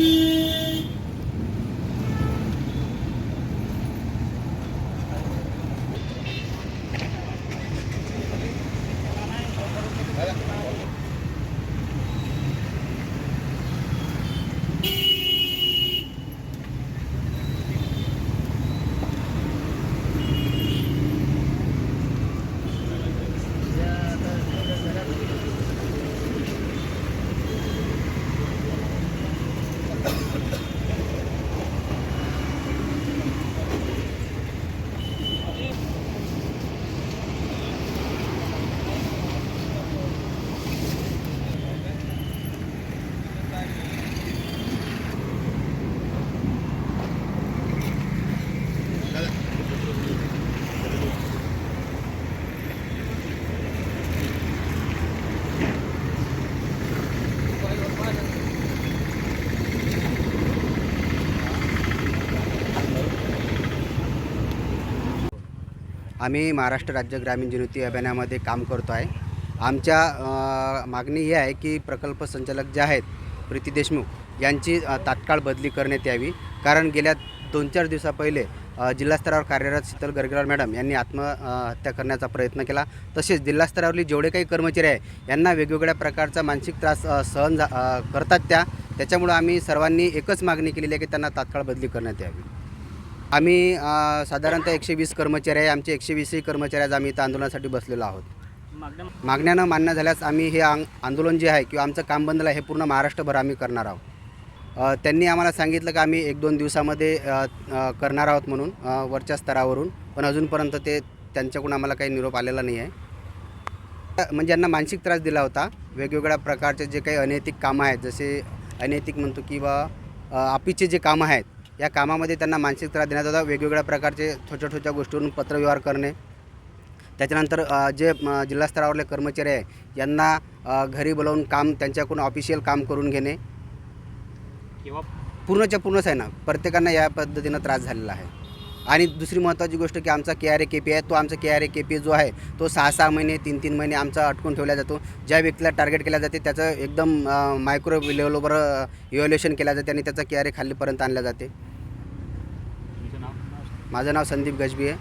Beep. आम्ही महाराष्ट्र राज्य ग्रामीण जनयुक्ती अभियानामध्ये काम करतो आहे. आमच्या मागणी ही आहे की प्रकल्प संचालक जे आहेत प्रीती देशमुख यांची तात्काळ बदली करण्यात यावी. कारण गेल्या दोन चार दिवसा पहिले जिल्हास्तरावर कार्यरत शीतल गर्गेवार मॅडम यांनी आत्महत्या करण्याचा प्रयत्न केला. तसेच जिल्हास्तरावरली जेवढे काही कर्मचारी आहे यांना वेगवेगळ्या प्रकारचा मानसिक त्रास सहन झा करतात त्या. त्याच्यामुळं आम्ही सर्वांनी एकच मागणी केलेली आहे की त्यांना तात्काळ बदली करण्यात यावी. आम्ही साधारणतः एकशे वीस कर्मचारी आहे. आमचे एकशे वीसही कर्मचारी आज आम्ही इथं आंदोलनासाठी बसलेलो आहोत. मागण्यानं मान्य झाल्यास आम्ही हे आंदोलन जे आहे किंवा आमचं काम बंदला हे पूर्ण महाराष्ट्रभर आम्ही करणार आहोत. त्यांनी आम्हाला सांगितलं की आम्ही एक दोन दिवसामध्ये करणार आहोत म्हणून वरच्या स्तरावरून. पण अजूनपर्यंत ते त्यांच्याकडून आम्हाला काही निरोप आलेला नाही आहे. म्हणजे यांना मानसिक त्रास दिला होता. वेगवेगळ्या प्रकारचे जे काही अनैतिक कामं आहेत जसे अनैतिक म्हणतो किंवा आपीचे जे कामं आहेत या कामामध्ये त्यांना मानसिक त्रास देण्यात होता वेगवेगळ्या प्रकारचे छोट्या छोट्या गोष्टीवरून पत्रव्यवहार करणे. त्याच्यानंतर जे जिल्हास्तरावरले कर्मचारी आहे यांना घरी बोलावून काम त्यांच्याकडून ऑफिशियल काम करून घेणे. किंवा पूर्णच्या पूर्णच आहे ना प्रत्येकांना या पद्धतीनं त्रास झालेला आहे. आणि दुसरी महत्त्वाची गोष्ट की आमचा के आर ए के पी आहे तो आमचा के आर ए के पी जो आहे तो सहा सहा महिने तीन तीन महिने आमचा अटकून ठेवला जातो. ज्या व्यक्तीला टार्गेट केला जाते त्याचं एकदम मायक्रो लेवलवर इव्हॅल्युएशन केलं जाते आणि त्याचा के आर ए खालीपर्यंत आणला जाते. माझं नाव संदीप गजबी आहे